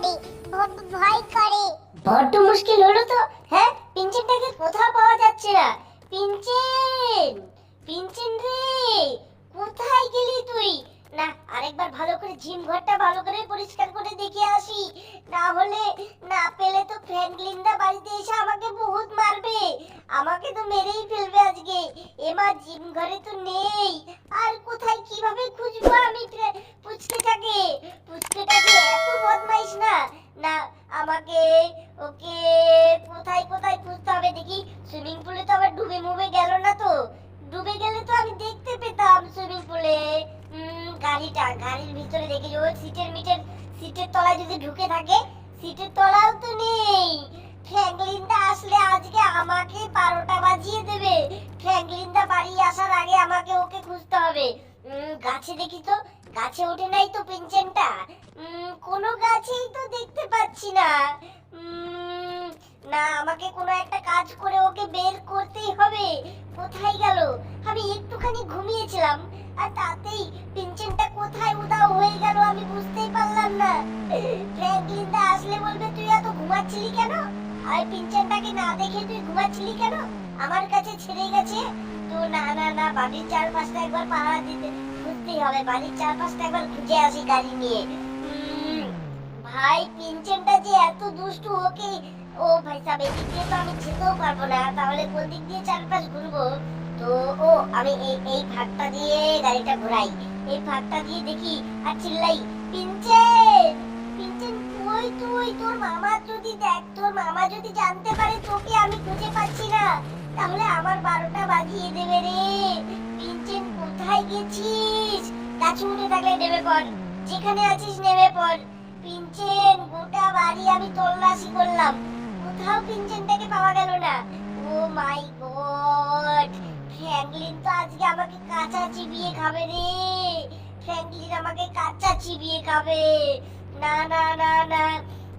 করে ভয় করে। বড্ড মুশকিল হলো তো। হ্যাঁ পিঞ্চেনটাকে কোথাও পাওয়া যাচ্ছে না। পিঞ্চেন পিঞ্চেন রে, কোথায় গেলি তুই? না, আরেকবার ভালো করে জিম ঘরটা ভালো করে পরিষ্কার করে দেখে আসি। না হলে, না পেলে তো ফ্র্যাঙ্কলিনদা বাড়িতে এসে আমাকে বহুত মারবে। আমাকে তো মেরেই ফেলবে আজকে। এমা জিম ঘরে তো নেই। গাড়িটা গাড়ির ভিতরে দেখি ও সিটের মিটের, সিটের তলায় যদি ঢুকে থাকে, সিটের তলাও তো নেই। ফ্র্যাঙ্কলিনদা আসলে আজকে আমাকে বারোটা বাজিয়ে দেবে। ফ্র্যাঙ্কলিনদা বাড়ি আসার আগে আমাকে ওকে খুঁজতে হবে। গাছে দেখি তো, গাছে ওঠে নাই তো পেনশনটা কোনো গাছেই তো দেখতে পাচ্ছি না। না, আমাকে কোনো একটা কাজ করে ওকে বের করতেই হবে। কোথায় গেল? আমি একটুখানি ঘুমিয়েছিলাম, আর তাতেই আর পেনশনটাকে না দেখে তুই ঘুমাচ্ছিলি কেন? আমার কাছে ছেড়ে গেছে। তো না না না, বাড়ির চারপাশটা একবার পাহারা দিতে খুঁজতেই হবে। বাড়ির চারপাশটা একবার খুঁজে আসি গাড়ি নিয়ে। ভাই পিনচেনটা যে এত দুষ্টু, ওকে, ও ভাই সাহেব এদিক দিয়ে তো আমি যেতেও পারব না। তাহলে কোন দিক দিয়ে চারপাশ ঘুরবো? তো, ও, আমি এই এই ভাগটা দিয়ে গাড়িটা ঘোরাই। এই ভাগটা দিয়ে দেখি, আর চিল্লাই পিনচেন কই তুই তোর মামা যদি দেখ, তোর মামা যদি জানতে পারে তোকে আমি খুঁজে পাচ্ছি না, তাহলে আমার বারোটা বাজিয়ে দেবে রে। পিনচেন কোথায় গেছিস? গাছে উঠে থাকলে নেমে পড়। যেখানে আছিস নেমে পড়। পিনচেন গোটা বাড়ি আমি তল্লাশি করলাম। কোথাও পিনচেনটাকে পাওয়া গেল না। ও মাই গড! ফ্র্যাঙ্কলিন তো আজকে আমাকে কাঁচা চিবিয়ে খাবে রে। ফ্র্যাঙ্কলিন আমাকে কাঁচা চিবিয়ে খাবে। না না না না।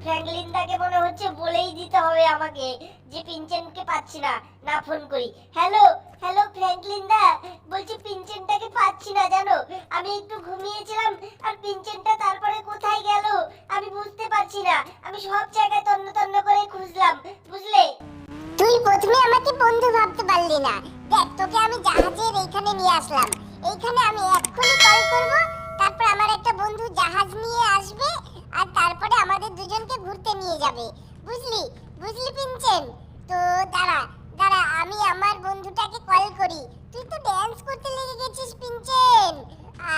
ফ্র্যাঙ্কলিন মনে হচ্ছে বলেই দিতে হবে আমাকে যে পিনচেনকে পাচ্ছি না। না ফোন করি। হ্যালো হ্যালো ফ্র্যাঙ্কলিন বলছি পিনচেনটাকে পাচ্ছি না, জানো? আমি একটু ঘুমিয়েছিলাম আর পিনচেনটা তারপরে কোথায় গেল আমি বুঝতে পারছি না। আমি সব জায়গায় তন্ন তন্ন করে খুঁজলাম, বুঝলে? তুই প্রথমে আমাকে বন্ধু ভাবতে পারলি না। দেখ, তোকে আমি জাহাজের এইখানে নিয়ে আসলাম। এইখানে আমি এক্ষুনি কল করব, তারপর আমার একটা বন্ধু জাহাজ নিয়ে আসবে আর তারপরে আমাদের দুজনকে ঘুরতে নিয়ে যাবে। বুঝলি? বুঝলি পিনচেন? তো দাঁড়া দাঁড়া, আমি আমার বন্ধুটাকে কল করি। তুই তো ড্যান্স করতে লেগে গেছিস পিনচেন।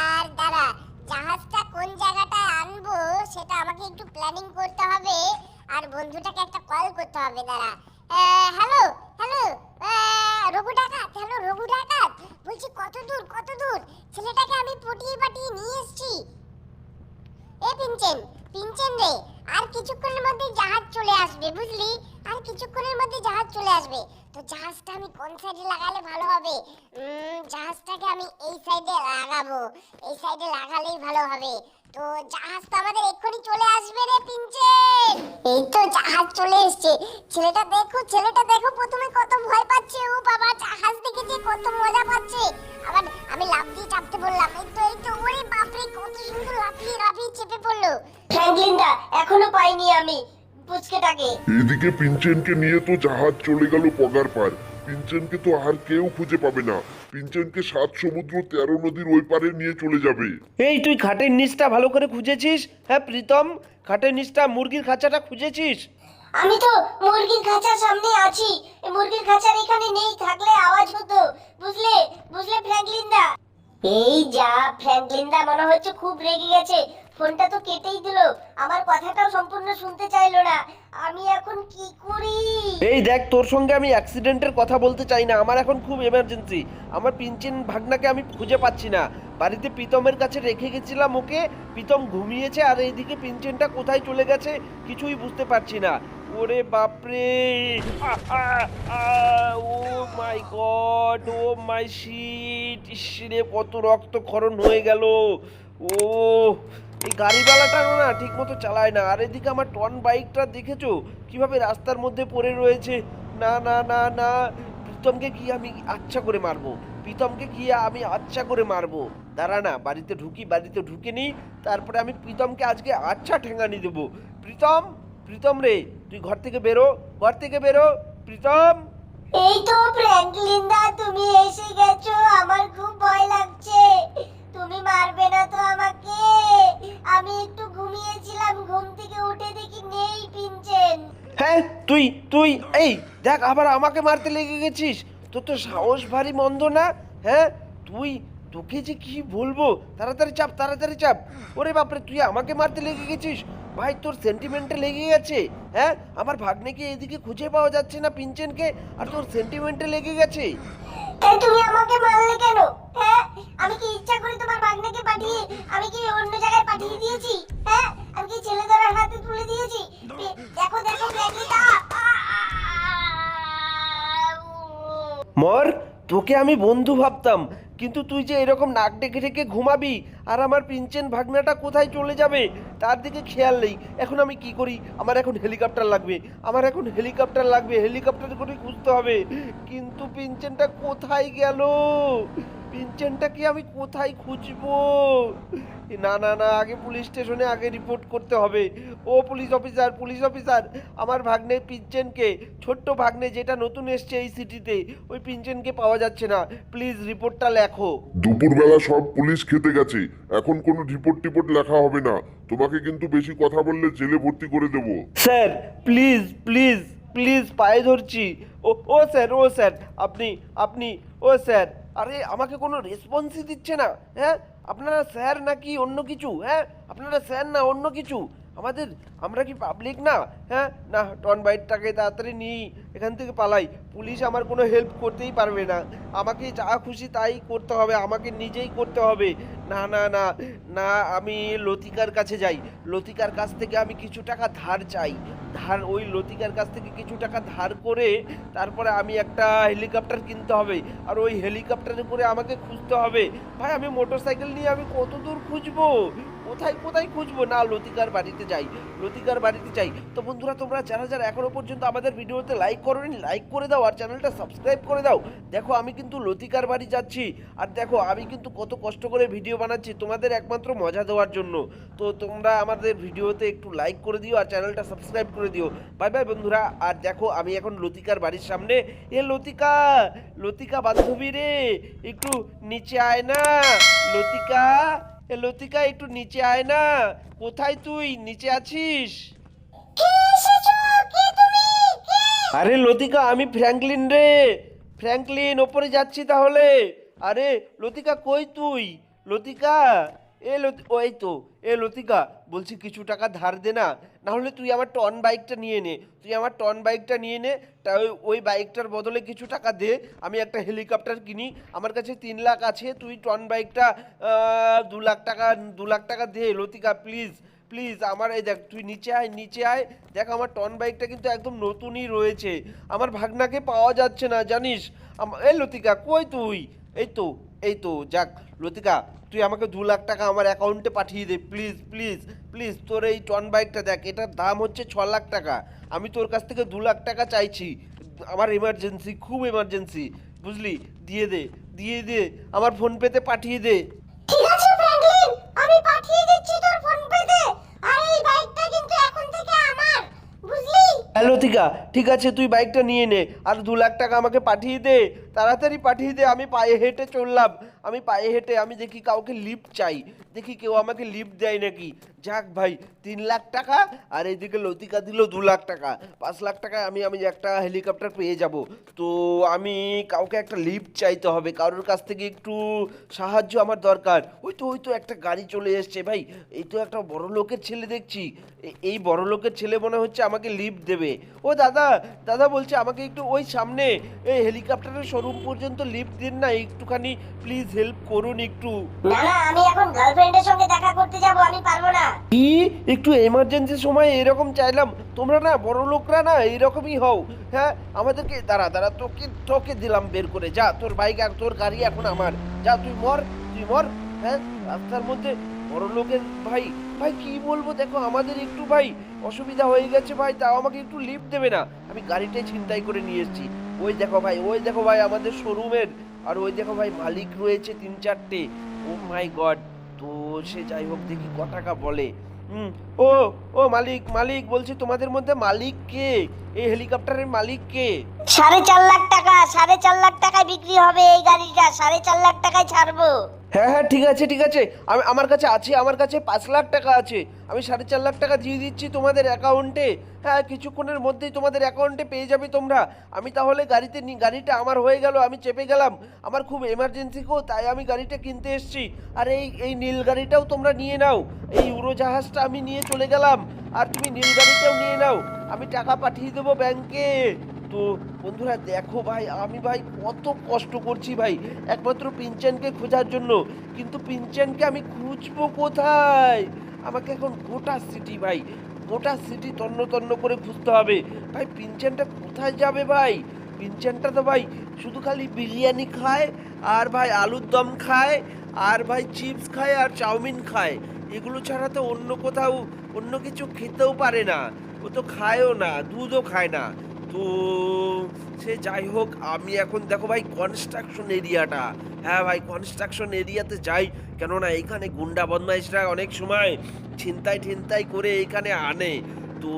আর দাঁড়া, জাহাজটা কোন জায়গাটায় আনব সেটা আমাকে একটু প্ল্যানিং করতে হবে। আর বন্ধুটাকে একটা কল করতে হবে, দাঁড়া। হ্যালো হ্যালো রঘু ডাকাত হ্যালো রঘু ডাকাত। বলছি, কত দূর কত দূর? ছেলেটাকে আমি পটিয়ে পাটিয়ে নিয়ে এসেছি। এ, পিনচেন পিনচেন রে। আর কিছুক্ষণের মধ্যে জাহাজ চলে আসবে বুঝলি? আর কিছুক্ষণের মধ্যে জাহাজ চলে আসবে। তো জাহাজটা আমি কোন সাইডে লাগালে ভালো হবে? জাহাজটাকে আমি এই সাইডে লাগাবো। এই সাইডে লাগালেই ভালো হবে। তো জাহাজ তো আমাদের এক্ষুনি চলে আসবে রে পিনচেন এই তো জাহাজ চলে এসেছে। ছেলেটা দেখো ছেলেটা দেখো, প্রথমে কত ভয় পাচ্ছে। ও বাবা, জাহাজ দেখে যে কত মজা পাচ্ছে। আবার আমি লাফ দিয়ে চাপতে বললাম, এই তো এই তো, ওরে বাপরে, কত সুন্দর লাফিয়ে লাফিয়ে চেপে পড়ল। ফ্র্যাঙ্কলিন দা এখনও পাইনি আমি। পুচকেটাকে এদিকে পিনচেনকে নিয়ে তো জাহাজ চলে গেল পগার পার। পিনচেনকে তো আর কেউ খুঁজে পাবে না। পিনচেনকে সাত সমুদ্র তেরো নদীর ওই পারে নিয়ে চলে যাবে। এই তুই খাটের নিচটা ভালো করে খুঁজেছিস? হ্যাঁ প্রীতম? খাটের নিচটা মুরগির খাঁচাটা খুঁজেছিস? আমি তো মুরগির খাঁচার সামনে আছি। এই মুরগির খাঁচার এখানে নেই থাকলে আওয়াজ হতো। বুঝলে? বুঝলে ফ্র্যাঙ্কলিন দা এই যা ফ্র্যাঙ্কলিন দা মনে হচ্ছে খুব রেগে গেছে। ফোনটা তো কেটেই দিল। আমার কথাটাও সম্পূর্ণ শুনতে চাইলো না। আমি এখন কি করি? এই দেখ, তোর সঙ্গে আমি অ্যাক্সিডেন্টের কথা বলতে চাই না। আমার এখন খুব এমার্জেন্সি আমার পিনচেন ভাগনাকে আমি খুঁজে পাচ্ছি না। বাড়িতে প্রীতমের কাছে রেখে গেছিলাম ওকে। প্রীতম ঘুমিয়েছে আর এইদিকে পিনচেনটা কোথায় চলে গেছে কিছুই বুঝতে পারছি না। ওরে বাপরে! ও মাই গড ও মাই শিট ইসরে কত রক্তক্ষরণ হয়ে গেল। ও এই গাড়িওয়ালাটাও না ঠিক মতো চালায় না। আর এদিকে আমার টন বাইকটা দেখেছ? কীভাবে রাস্তার মধ্যে পড়ে রয়েছে? না না না না। প্রীতমকে কি আমি আচ্ছা করে মারবো? প্রীতমকে কি আমি আচ্ছা করে মারবো? দাঁড়া না, বাড়িতে ঢুকি, বাড়িতে ঢুকে নিই। তারপরে আমি প্রীতমকে আজকে আচ্ছা ঠেঙানি দেবো। প্রীতম প্রীতম রে, তুই ঘর থেকে বেরো, ঘর থেকে বেরো। প্রীতম! এই তো ফ্র্যাঙ্কলিন দা, তুমি এসে গেছো। আমার খুব ভয় লাগছে। তুমি মারবে না তো আমাকে। আমি একটু ঘুমিয়েছিলাম, ঘুম থেকে উঠে দেখি নেই পিনচেন। হ্যাঁ তুই তুই, এই, দেখ আবার আমাকে মারতে লেগে গেছিস। তোর তো সাহস ভারী মন্দ না হ্যাঁ? তুই, তোকে যে কি বলব? তাড়াতাড়ি চাপ তাড়াতাড়ি চাপ। ওরে বাপরে, তুই আমাকে মারতে লেগে গেছিস? ভাই, তোর সেন্টিমেন্টে লেগে গেছে হ্যাঁ? আমার ভাগ্নেকে এদিকে খুঁজে পাওয়া যাচ্ছে না পিঞ্চেনকে আর তোর সেন্টিমেন্টে লেগে গেছে। তুমি আমাকে মারলে কেন হ্যাঁ? আমি কি ইচ্ছা করে তোমার ভাগ্নেকে তোকে আমি বন্ধু ভাবতাম, কিন্তু তুই যে এরকম নাক ডেকে ডেকে ঘুমাবি আর আমার পিঞ্চেন ভাগনাটা কোথায় চলে যাবে, তার দিকে খেয়াল নেই। এখন আমি কি করি? আমার এখন হেলিকপ্টার লাগবে, আমার এখন হেলিকপ্টার লাগবে, হেলিকপ্টার করে খুঁজতে হবে। কিন্তু পিঞ্চেনটা কোথায় গেল? পিনচেনটাকে আমি কোথায় খুঁজবো? না না না আগে পুলিশ স্টেশনে আগে রিপোর্ট করতে হবে। ও পুলিশ অফিসার পুলিশ অফিসার আমার ভাগ্নে পিনচেনকে ছোট্ট ভাগ্নে যেটা নতুন এসছে এই সিটিতে ওই পিনচেনকে পাওয়া যাচ্ছে না। প্লিজ রিপোর্টটা লেখো। দুপুরবেলা সব পুলিশ খেতে গেছে। এখন কোনো রিপোর্ট টিপোর্ট লেখা হবে না। তোমাকে কিন্তু বেশি কথা বললে জেলে ভর্তি করে দেবো। স্যার প্লিজ প্লিজ প্লিজ পায়ে ধরছি। ও ও স্যার ও স্যার আপনি আপনি ও স্যার। আরে, আমাকে কোনো রেসপন্সই দিচ্ছে না হ্যাঁ? আপনারা স্যার নাকি অন্য কিছু হ্যাঁ? আপনারা স্যার না, অন্য কিছু। আমাদের, আমরা কি পাবলিক না? হ্যাঁ? না টন বাইটটাকে তাড়াতাড়ি নিই, এখান থেকে পালাই। পুলিশ আমার কোনো হেল্প করতেই পারবে না। আমাকে যা খুশি তাই করতে হবে, আমাকে নিজেই করতে হবে। না না না না, আমি লতিকার কাছে যাই। লতিকার কাছ থেকে আমি কিছু টাকা ধার চাই। ধার, ওই লতিকার কাছ থেকে কিছু টাকা ধার করে তারপরে আমি একটা হেলিকপ্টার কিনতে হবে। আর ওই হেলিকপ্টারে করে আমাকে খুঁজতে হবে। ভাই, আমি মোটর সাইকেল নিয়ে আমি কত দূর খুঁজবো? কোথায় কোথায় খুঁজবো? না, লতিকার বাড়িতে যাই, লতিকার বাড়িতে যাই। তো বন্ধুরা, তোমরা যারা যারা এখনও পর্যন্ত আমাদের ভিডিওতে লাইক করোনি লাইক করে দাও আর চ্যানেলটা সাবস্ক্রাইব করে দাও। দেখো, আমি কিন্তু লতিকার বাড়ি যাচ্ছি। আর দেখো, আমি কিন্তু কত কষ্ট করে ভিডিও বানাচ্ছি, তোমাদের একমাত্র মজা দেওয়ার জন্য। তো তোমরা আমাদের ভিডিওতে একটু লাইক করে দিও আর চ্যানেলটা সাবস্ক্রাইব করে দিও। বাই বাই বন্ধুরা। আর দেখো, আমি এখন লতিকার বাড়ির সামনে। এ লতিকা লতিকা বান্ধবী রে, একটু নিচে আয় না। লতিকা এ লতিকা একটু নিচে আয় না। কোথায় তুই? নিচে আছিস? আরে লতিকা আমি ফ্র্যাঙ্কলিন রে। ফ্র্যাঙ্কলিন ওপরে যাচ্ছি তাহলে। আরে লতিকা কই তুই? লতিকা এ ওই তো এ লতিকা বলছি কিছু টাকা ধার দে না না হলে তুই আমার টন বাইকটা নিয়ে নে, তুই আমার টন বাইকটা নিয়ে নে, তা ওই- ওই বাইকটার বদলে কিছু টাকা দে, আমি একটা হেলিকপ্টার কিনি, আমার কাছে তিন লাখ আছে, তুই টন বাইকটা দু লাখ টাকা, দু লাখ টাকা দে লতিকা প্লিজ প্লিজ আমার এই দেখ, তুই নিচে আয় নিচে আয়, দেখ আমার টন বাইকটা কিন্তু একদম নতুনই রয়েছে, আমার ভাগনাকে পাওয়া যাচ্ছে না, জানিস? এই লতিকা কই তুই? এই তো এই তো, যাক, লতিকা, তুই আমাকে দু লাখ টাকা আমার অ্যাকাউন্টে পাঠিয়ে দে প্লিজ প্লিজ প্লিজ তোর এই টন বাইকটা দেখ, এটার দাম হচ্ছে ছ লাখ টাকা। আমি তোর কাছ থেকে দু লাখ টাকা চাইছি, আমার এমার্জেন্সি খুব এমার্জেন্সি বুঝলি? দিয়ে দে দিয়ে দে, আমার ফোনপেতে পাঠিয়ে দে। ঠিক আছে আমি পাঠিয়ে দিচ্ছি তোর ফোন পেতে আর এই বাইকটা কিন্তু এখন থেকে আমার বুঝলি হ্যালো তিকা ঠিক আছে, তুই বাইকটা নিয়ে নে। আর দু লাখ টাকা আমাকে পাঠিয়ে দে, তাড়াতাড়ি পাঠিয়ে দে, আমি পায়ে হেঁটে চললাম। আমি পায়ে হেঁটে আমি দেখি কাউকে লিফট চাই। দেখি কেউ আমাকে লিফট দেয় নাকি? যাক ভাই, তিন লাখ টাকা আর এইদিকে লতিকা দিল দু লাখ টাকা। পাঁচ লাখ টাকায় আমি আমি একটা হেলিকপ্টার পেয়ে যাব। তো আমি কাউকে একটা লিফট চাইতে হবে। কারোর কাছ থেকে একটু সাহায্য আমার দরকার। ওই তো ওই তো একটা গাড়ি চলে এসছে ভাই। এই তো একটা বড় লোকের ছেলে দেখছি। এই বড় লোকের ছেলে মনে হচ্ছে আমাকে লিফট দেবে। ও দাদা দাদা বলছে আমাকে একটু ওই সামনে, এই হেলিকপ্টারের শোরুম পর্যন্ত লিফ্ট দিন না। একটুখানি প্লিজ হেল্প করুন একটু। না না আমি এখন গার্লফ্রেন্ডের সঙ্গে দেখা করতে যাব আমি পারব না। কি? একটু এমার্জেন্সি সময় এরকম চাইলাম। তোমরা না বড় লোকরা না এরকমই হও। হ্যাঁ আমাদেরকে দাঁড়া দাঁড়া তোকে তোকে দিলাম বের করে। যা তোর বাইক আর তোর গাড়ি এখন আমার। যা তুই মর তুই মর। হ্যাঁ রাস্তার মধ্যে বড় লোকের ভাই। ভাই কি বলব দেখো আমাদের একটু ভাই অসুবিধা হয়ে গেছে ভাই তাও আমাকে একটু লিফট দেবে না। আমি গাড়িটাই ছিনতাই করে নিয়ে এসেছি। ওই দেখো ভাই ওই দেখো ভাই আমাদের শোরুমের আর ওই দেখো ভাই মালিক রয়েছে তিন চারটে। ও মাই গড তো সে যাই হোক দেখি ক টাকা বলে। হুম, ও ও মালিক মালিক বলছি তোমাদের মধ্যে মালিক কে? এই হেলিকপ্টারের মালিক কে? সাড়ে চার লাখ টাকা সাড়ে চার লাখ টাকায় বিক্রি হবে এই গাড়িটা সাড়ে চার লাখ টাকায় ছাড়বো। হ্যাঁ হ্যাঁ ঠিক আছে ঠিক আছে। আমি আমার কাছে আছে, আমার কাছে পাঁচ লাখ টাকা আছে। আমি সাড়ে চার লাখ টাকা দিয়ে দিচ্ছি তোমাদের অ্যাকাউন্টে হ্যাঁ কিছুক্ষণের মধ্যেই তোমাদের অ্যাকাউন্টে পেয়ে যাবে তোমরা। আমি তাহলে গাড়িতে গাড়িটা আমার হয়ে গেল, আমি চেপে গেলাম। আমার খুব এমার্জেন্সি গো, তাই আমি গাড়িটা কিনতে এসেছি। আর এই এই নীল গাড়িটাও তোমরা নিয়ে নাও। এই উড়োজাহাজটা আমি নিয়ে চলে গেলাম। আর তুমি নীল গাড়িটাও নিয়ে নাও। আমি টাকা পাঠিয়ে দেবো ব্যাংকে তো বন্ধুরা দেখো ভাই, আমি ভাই কত কষ্ট করছি ভাই। একমাত্র পিনচানকে খোঁজার জন্য। কিন্তু পিনচানকে আমি খুঁজবো কোথায়? আমাকে এখন গোটা সিটি ভাই, গোটা সিটি তন্ন তন্ন করে খুঁজতে হবে। ভাই পিনচানটা কোথায় যাবে ভাই? পিনচানটা তো ভাই শুধু খালি বিরিয়ানি খায়, আর ভাই আলুর দম খায়, আর ভাই চিপস খায়, আর চাউমিন খায়। এগুলো ছাড়া তো অন্য কোথাও অন্য কিছু খেতেও পারে না। ও তো খায়ও না, দুধও খায় না। তো সে যাই হোক, আমি এখন দেখো ভাই কনস্ট্রাকশন এরিয়াটা হ্যাঁ ভাই কনস্ট্রাকশন এরিয়াতে যাই। কেননা এখানে গুন্ডা বদমাইশরা অনেক সময় ছিনতাই ঠিনতাই করে এখানে আনে। তো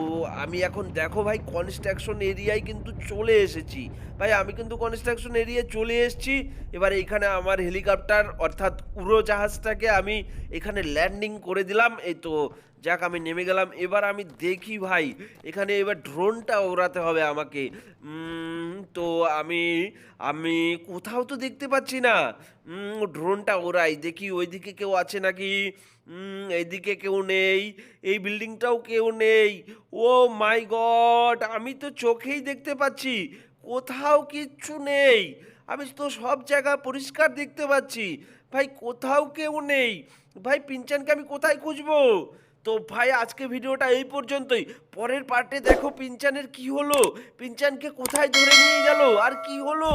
আমি এখন দেখো ভাই কনস্ট্রাকশন এরিয়ায় কিন্তু চলে এসেছি। ভাই, আমি কিন্তু কনস্ট্রাকশন এরিয়ায় চলে এসেছি। এবার এখানে আমার হেলিকপ্টার অর্থাৎ উড়োজাহাজটাকে আমি এখানে ল্যান্ডিং করে দিলাম। এই তো যাক, আমি নেমে গেলাম। এবার আমি দেখি ভাই, এখানে এবার ড্রোনটা ওড়াতে হবে আমাকে। তো আমি আমি কোথাও তো দেখতে পাচ্ছি না। ড্রোনটা ওড়াই, দেখি ওইদিকে কেউ আছে নাকি? এইদিকে কেউ নেই, এই বিল্ডিংটাও কেউ নেই। ও মাই গড, আমি তো চোখেই দেখতে পাচ্ছি, কোথাও কিচ্ছু নেই। আমি তো সব জায়গা পরিষ্কার দেখতে পাচ্ছি। ভাই, কোথাও কেউ নেই। ভাই, পিনচানকে আমি কোথায় খুঁজবো? তো ভাই, আজকে ভিডিওটা এই পর্যন্তই। পরের পার্টে দেখো পিঞ্চানের কি হলো? পিঞ্চানকে কোথায় ধরে নিয়ে গেল? আর কি হলো?